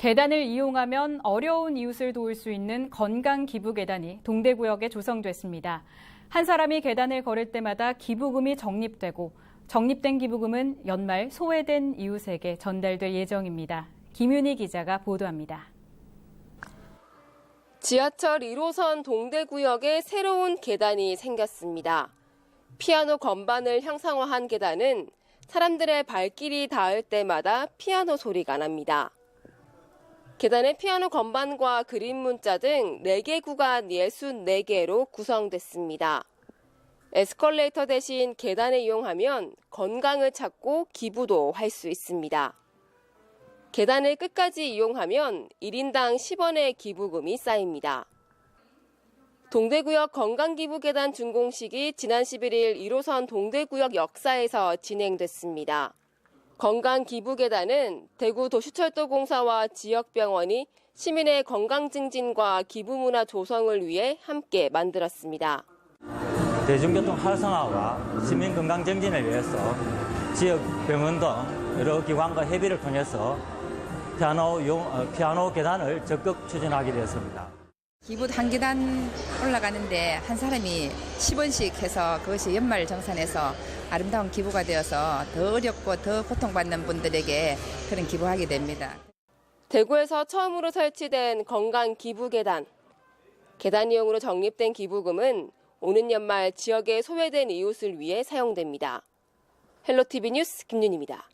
계단을 이용하면 어려운 이웃을 도울 수 있는 건강 기부 계단이 동대구역에 조성됐습니다. 한 사람이 계단을 걸을 때마다 기부금이 적립되고 적립된 기부금은 연말 소외된 이웃에게 전달될 예정입니다. 김윤희 기자가 보도합니다. 지하철 1호선 동대구역에 새로운 계단이 생겼습니다. 피아노 건반을 형상화한 계단은 사람들의 발길이 닿을 때마다 피아노 소리가 납니다. 계단의 피아노 건반과 그림 문자 등 4개 구간 64개로 구성됐습니다. 에스컬레이터 대신 계단을 이용하면 건강을 찾고 기부도 할 수 있습니다. 계단을 끝까지 이용하면 1인당 10원의 기부금이 쌓입니다. 동대구역 건강기부계단 준공식이 지난 11일 1호선 동대구역 역사에서 진행됐습니다. 건강기부계단은 대구 도시철도공사와 지역병원이 시민의 건강 증진과 기부 문화 조성을 위해 함께 만들었습니다. 대중교통 활성화와 시민 건강 정진을 위해서 지역 병원 등 여러 기관과 협의를 통해서 피아노, 용, 어, 피아노 계단을 적극 추진하게 되었습니다. 기부 한 계단 올라가는데 한 사람이 10원씩 해서 그것이 연말 정산해서 아름다운 기부가 되어서 더 어렵고 더 고통받는 분들에게 그런 기부하게 됩니다. 대구에서 처음으로 설치된 건강 기부 계단. 계단 이용으로 적립된 기부금은 오는 연말 지역에 소외된 이웃을 위해 사용됩니다. 헬로티비 뉴스 김윤입니다.